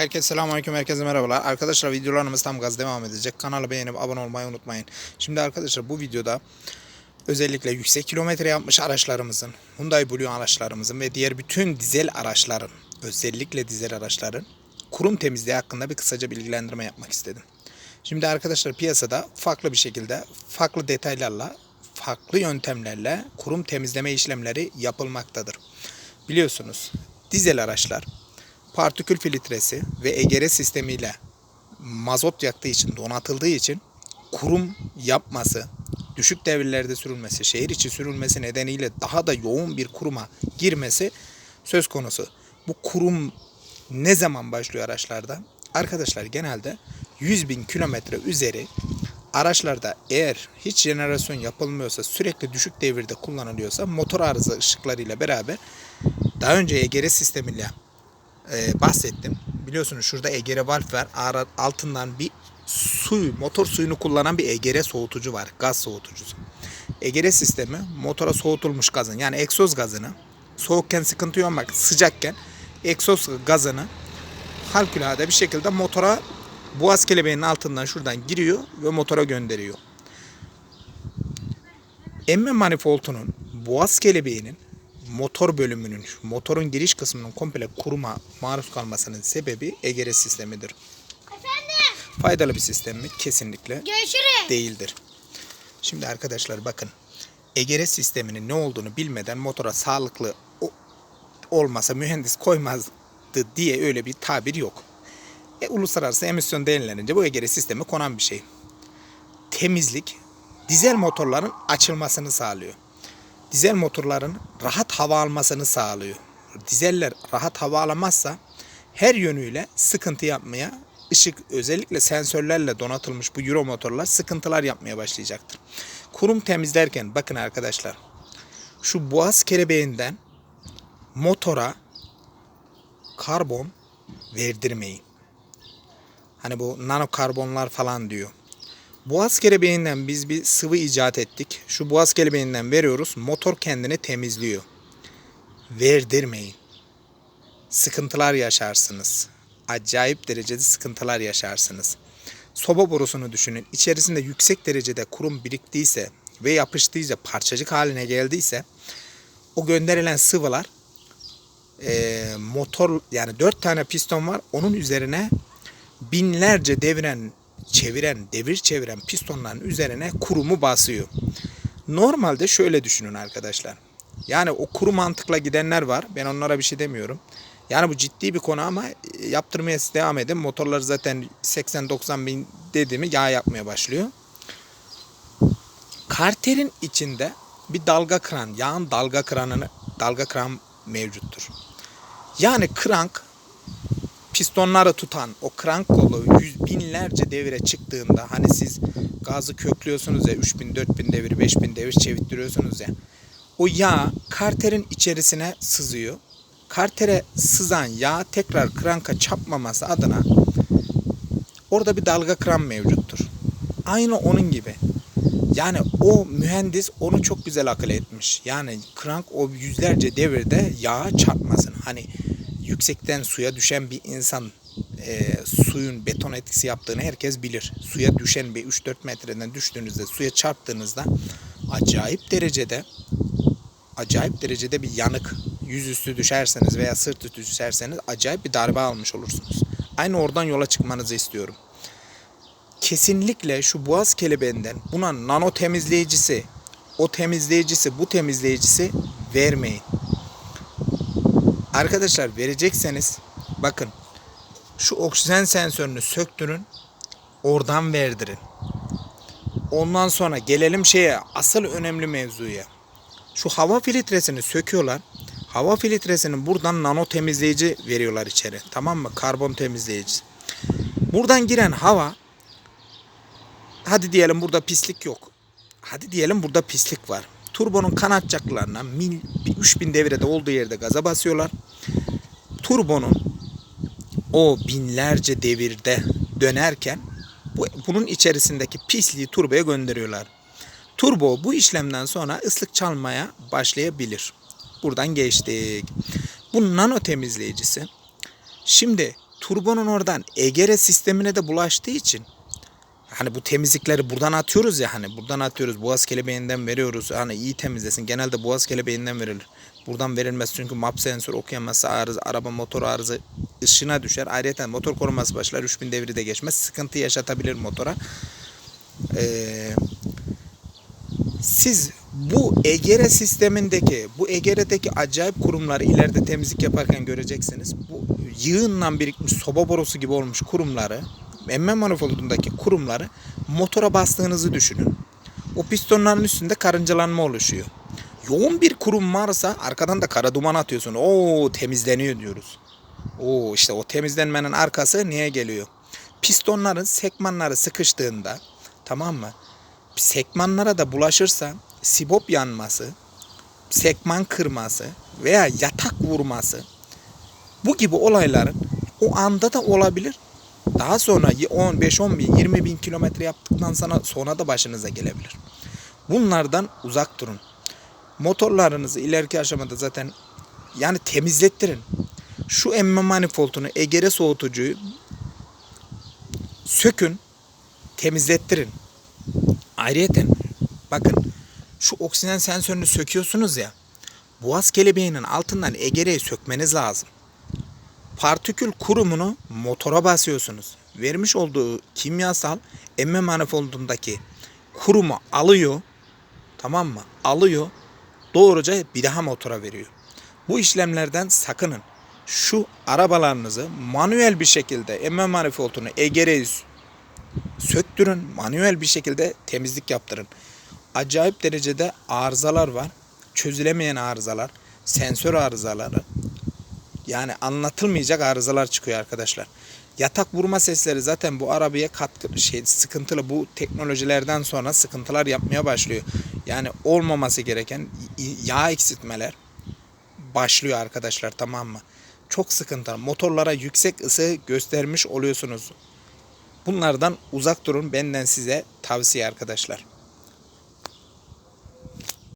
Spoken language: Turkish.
Herkese selamünaleyküm, herkese merhabalar. Arkadaşlar videolarımız tam gaz devam edecek. Kanalı beğenip abone olmayı unutmayın. Şimdi arkadaşlar bu videoda özellikle yüksek kilometre yapmış araçlarımızın, Hyundai Blue araçlarımızın ve diğer bütün dizel araçların, özellikle dizel araçların kurum temizliği hakkında bir kısaca bilgilendirme yapmak istedim. Şimdi arkadaşlar piyasada farklı bir şekilde, farklı detaylarla, farklı yöntemlerle kurum temizleme işlemleri yapılmaktadır. Biliyorsunuz dizel araçlar partikül filtresi ve egere sistemiyle mazot yaktığı için, donatıldığı için kurum yapması, düşük devirlerde sürülmesi, şehir içi sürülmesi nedeniyle daha da yoğun bir kuruma girmesi söz konusu. Bu kurum ne zaman başlıyor araçlarda? Arkadaşlar genelde 100 bin kilometre üzeri araçlarda eğer hiç jenerasyon yapılmıyorsa sürekli düşük devirde kullanılıyorsa motor arıza ışıklarıyla beraber daha önce EGR sistemiyle e, bahsettim. Biliyorsunuz şurada EGR valf var. Altından bir suyu, motor suyunu kullanan bir EGR soğutucu var. Gaz soğutucusu. EGR sistemi motora soğutulmuş gazın yani egzoz gazını soğukken sıkıntı yok ama sıcakken egzoz gazını harikulade bir şekilde motora boğaz kelebeğinin altından şuradan giriyor ve motora gönderiyor. Emme manifoldunun boğaz kelebeğinin motor bölümünün, motorun giriş kısmının komple kuruma maruz kalmasının sebebi EGR sistemidir. Efendim Faydalı bir sistem mi? Kesinlikle görüşürüz. değildir. Şimdi arkadaşlar bakın EGR sisteminin ne olduğunu bilmeden motora sağlıklı olmasa mühendis koymazdı diye öyle bir tabir yok. E, uluslararası emisyon değerlerince bu EGR sistemi konan bir şey. Temizlik dizel motorların açılmasını sağlıyor. Dizel motorların rahat hava almasını sağlıyor. Dizeller rahat hava alamazsa her yönüyle sıkıntı yapmaya, ışık özellikle sensörlerle donatılmış bu Euro motorlar sıkıntılar yapmaya başlayacaktır. Kurum temizlerken bakın arkadaşlar şu boğaz kelebeğinden motora karbon verdirmeyin. Hani bu nano karbonlar falan diyor. Boğaz kelebeğinden biz bir sıvı icat ettik. Şu boğaz kelebeğinden veriyoruz. Motor kendini temizliyor. Verdirmeyin. Sıkıntılar yaşarsınız. Acayip derecede sıkıntılar yaşarsınız. Soba borusunu düşünün. İçerisinde yüksek derecede kurum biriktiyse ve yapıştıysa, parçacık haline geldiyse o gönderilen sıvılar e, motor yani dört tane piston var. Onun üzerine binlerce deviren, çeviren, devir çeviren pistonların üzerine kurumu basıyor. Normalde şöyle düşünün arkadaşlar. Yani o kuru mantıkla gidenler var. Ben onlara bir şey demiyorum. Yani bu ciddi bir konu ama e, yaptırmaya devam edin. Motorları zaten 80-90 bin dedi mi yağ yapmaya başlıyor. Karterin içinde bir dalga kran, yağın dalga kranını, dalga kran mevcuttur. Yani krank pistonları tutan o krank kolu yüz binlerce devire çıktığında hani siz gazı köklüyorsunuz ya 3000 4000 devir 5000 devir çevittiriyorsunuz ya o yağ karterin içerisine sızıyor. Kartere sızan yağ tekrar kranka çarpmaması adına orada bir dalga kran mevcuttur. Aynı onun gibi. Yani o mühendis onu çok güzel akıl etmiş. Yani krank o yüzlerce devirde yağa çarpmasın. Hani yüksekten suya düşen bir insan e, suyun beton etkisi yaptığını herkes bilir. Suya düşen bir 3-4 metreden düştüğünüzde suya çarptığınızda acayip derecede acayip derecede bir yanık yüzüstü düşerseniz veya sırt üstü düşerseniz acayip bir darbe almış olursunuz. Aynı oradan yola çıkmanızı istiyorum. Kesinlikle şu boğaz kelebeğinden buna nano temizleyicisi, o temizleyicisi, bu temizleyicisi vermeyin. Arkadaşlar verecekseniz bakın şu oksijen sensörünü söktürün oradan verdirin. Ondan sonra gelelim şeye asıl önemli mevzuya. Şu hava filtresini söküyorlar. Hava filtresini buradan nano temizleyici veriyorlar içeri. Tamam mı? Karbon temizleyici. Buradan giren hava hadi diyelim burada pislik yok. Hadi diyelim burada pislik var. Turbonun kanatçaklarına mil, 3000 devirede olduğu yerde gaza basıyorlar. Turbonun o binlerce devirde dönerken bu, bunun içerisindeki pisliği turboya gönderiyorlar. Turbo bu işlemden sonra ıslık çalmaya başlayabilir. Buradan geçtik. Bu nano temizleyicisi şimdi turbonun oradan egere sistemine de bulaştığı için hani bu temizlikleri buradan atıyoruz ya hani buradan atıyoruz boğaz kelebeğinden veriyoruz. Hani iyi temizlesin. Genelde boğaz kelebeğinden verilir. Buradan verilmez çünkü map sensör okuyamazsa arıza araba motor arıza ışına düşer. Ayrıca motor koruması başlar 3000 devri de geçmez. Sıkıntı yaşatabilir motora. Ee, siz bu EGR sistemindeki, bu EGR'deki acayip kurumları ileride temizlik yaparken göreceksiniz. Bu yığınla birikmiş soba borusu gibi olmuş kurumları, emme manifoldundaki kurumları motora bastığınızı düşünün. O pistonların üstünde karıncalanma oluşuyor. Yoğun bir kurum varsa arkadan da kara duman atıyorsun. Oo temizleniyor diyoruz. Oo işte o temizlenmenin arkası niye geliyor? Pistonların sekmanları sıkıştığında tamam mı? Sekmanlara da bulaşırsa sibop yanması, sekman kırması veya yatak vurması bu gibi olayların o anda da olabilir. Daha sonra 10, 5, 10 bin, 20 bin kilometre yaptıktan sonra, sonra da başınıza gelebilir. Bunlardan uzak durun. Motorlarınızı ileriki aşamada zaten yani temizlettirin. Şu emme manifoldunu, egere soğutucuyu sökün, temizlettirin. Ayrıyeten bakın şu oksijen sensörünü söküyorsunuz ya boğaz kelebeğinin altından egereyi sökmeniz lazım. Partikül kurumunu motora basıyorsunuz. Vermiş olduğu kimyasal emme manifoldundaki kurumu alıyor. Tamam mı? Alıyor. Doğruca bir daha motora veriyor. Bu işlemlerden sakının. Şu arabalarınızı manuel bir şekilde emme manifoldunu egereyi söktürün, manuel bir şekilde temizlik yaptırın. Acayip derecede arızalar var. Çözülemeyen arızalar, sensör arızaları. Yani anlatılmayacak arızalar çıkıyor arkadaşlar. Yatak vurma sesleri zaten bu arabaya katkı şey sıkıntılı bu teknolojilerden sonra sıkıntılar yapmaya başlıyor. Yani olmaması gereken yağ eksiltmeler başlıyor arkadaşlar tamam mı? Çok sıkıntılı. Motorlara yüksek ısı göstermiş oluyorsunuz. Bunlardan uzak durun benden size tavsiye arkadaşlar.